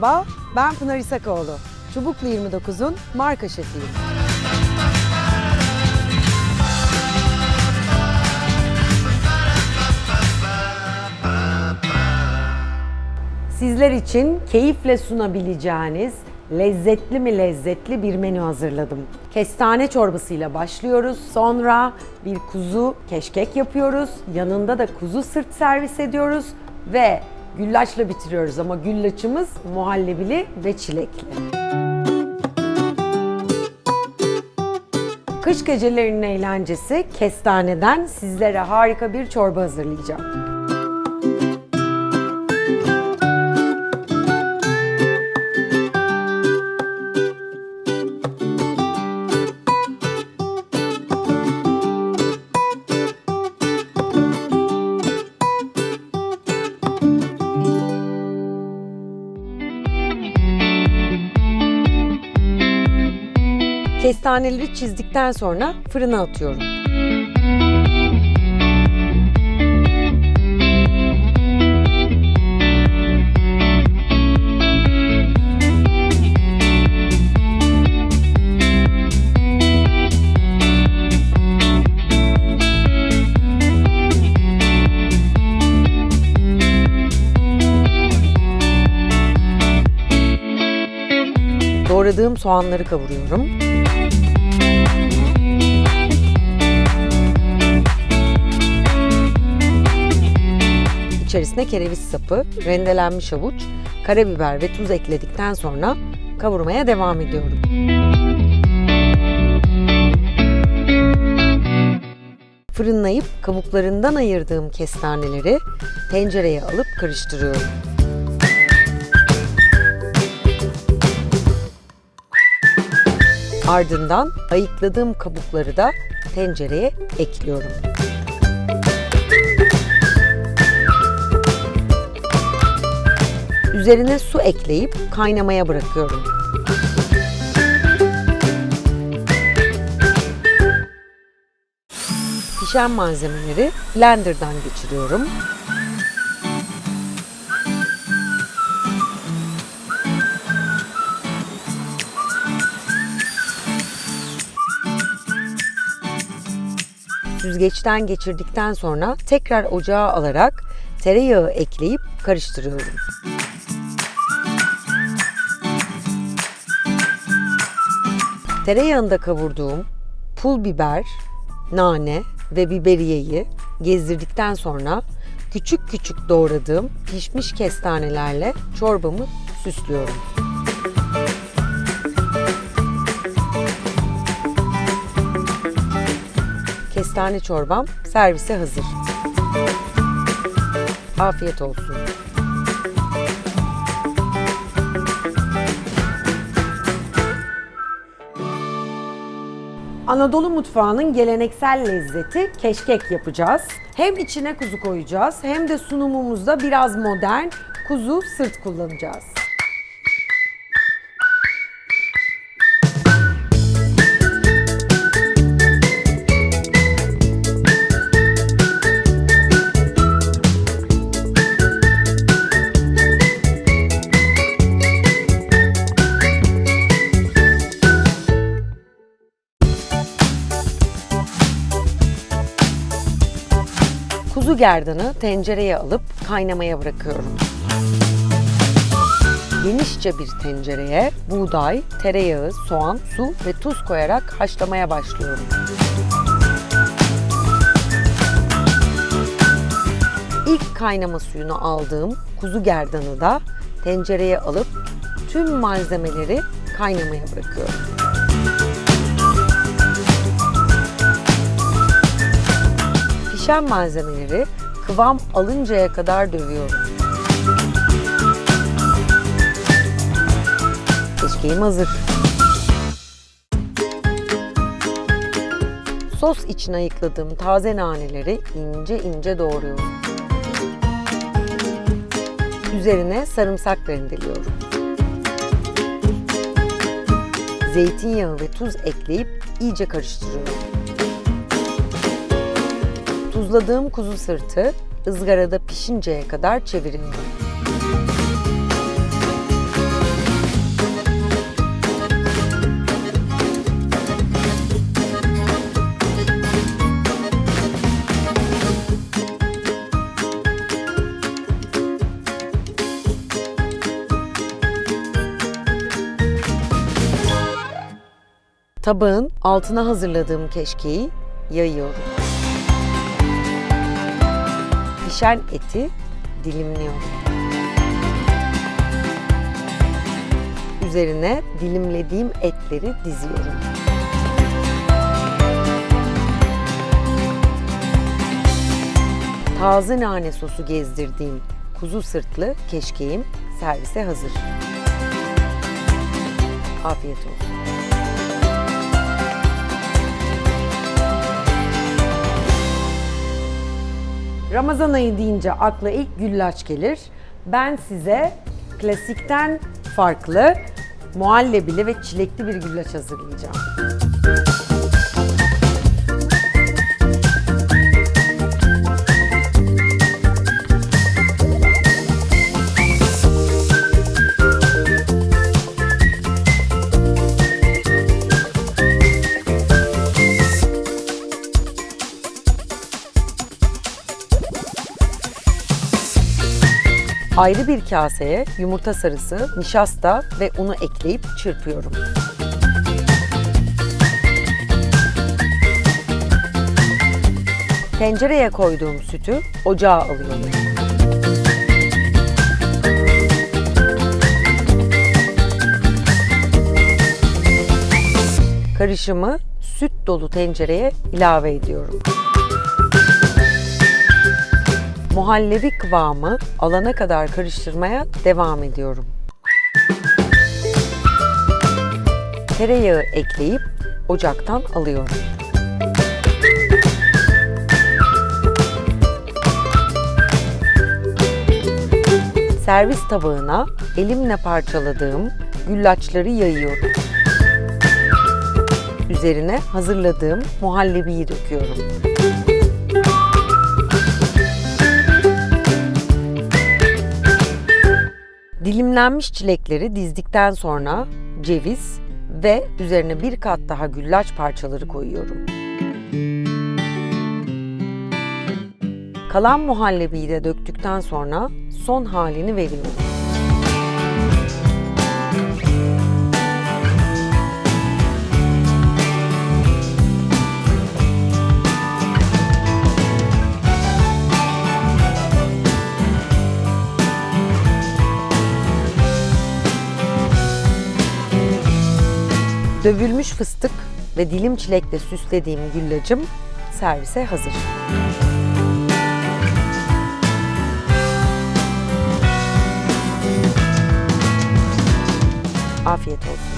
Merhaba, ben Pınar İsakoğlu. Çubuklu 29'un marka şefiyim. Sizler için keyifle sunabileceğiniz lezzetli mi lezzetli bir menü hazırladım. Kestane çorbasıyla başlıyoruz. Sonra bir kuzu keşkek yapıyoruz. Yanında da kuzu sırt servis ediyoruz ve güllaçla bitiriyoruz ama güllaçımız muhallebili ve çilekli. Kış gecelerinin eğlencesi kestaneden sizlere harika bir çorba hazırlayacağım. Kestaneleri çizdikten sonra fırına atıyorum. Doğradığım soğanları kavuruyorum. İçerisine kereviz sapı, rendelenmiş havuç, karabiber ve tuz ekledikten sonra kavurmaya devam ediyorum. Fırınlayıp kabuklarından ayırdığım kestaneleri tencereye alıp karıştırıyorum. Ardından ayıkladığım kabukları da tencereye ekliyorum. Üzerine su ekleyip kaynamaya bırakıyorum. Pişen malzemeleri blenderdan geçiriyorum. Süzgeçten geçirdikten sonra tekrar ocağa alarak tereyağı ekleyip karıştırıyorum. Tereyağında kavurduğum pul biber, nane ve biberiyeyi gezdirdikten sonra küçük küçük doğradığım pişmiş kestanelerle çorbamı süslüyorum. Kestane çorbam servise hazır. Afiyet olsun. Anadolu mutfağının geleneksel lezzeti keşkek yapacağız. Hem içine kuzu koyacağız hem de sunumumuzda biraz modern kuzu sırt kullanacağız. Kuzu gerdanı tencereye alıp kaynamaya bırakıyorum. Genişçe bir tencereye buğday, tereyağı, soğan, su ve tuz koyarak haşlamaya başlıyorum. İlk kaynama suyunu aldığım kuzu gerdanı da tencereye alıp tüm malzemeleri kaynamaya bırakıyorum. Pişen malzemeleri kıvam alıncaya kadar dövüyorum. Keşkeğim hazır. Sos için ayıkladığım taze naneleri ince ince doğruyorum. Üzerine sarımsak rendeliyorum. Zeytinyağı ve tuz ekleyip iyice karıştırıyorum. Tuzladığım kuzu sırtı ızgarada pişinceye kadar çevirildi. Tabağın altına hazırladığım keşkeyi yayıyorum. Pişen eti dilimliyorum. Üzerine dilimlediğim etleri diziyorum. Taze nane sosu gezdirdiğim kuzu sırtlı keşkeğim servise hazır. Afiyet olsun. Ramazan ayı deyince akla ilk güllaç gelir. Ben size klasikten farklı muhallebili ve çilekli bir güllaç hazırlayacağım. Ayrı bir kaseye yumurta sarısı, nişasta ve unu ekleyip çırpıyorum. Tencereye koyduğum sütü ocağa alıyorum. Karışımı süt dolu tencereye ilave ediyorum. Muhallebi kıvamı alana kadar karıştırmaya devam ediyorum. Tereyağı ekleyip ocaktan alıyorum. Servis tabağına elimle parçaladığım güllaçları yayıyorum. Üzerine hazırladığım muhallebiyi döküyorum. Dilimlenmiş çilekleri dizdikten sonra ceviz ve üzerine bir kat daha güllaç parçaları koyuyorum. Kalan muhallebiyi de döktükten sonra son halini veriyorum. Dövülmüş fıstık ve dilim çilekle süslediğim güllacım servise hazır. Afiyet olsun.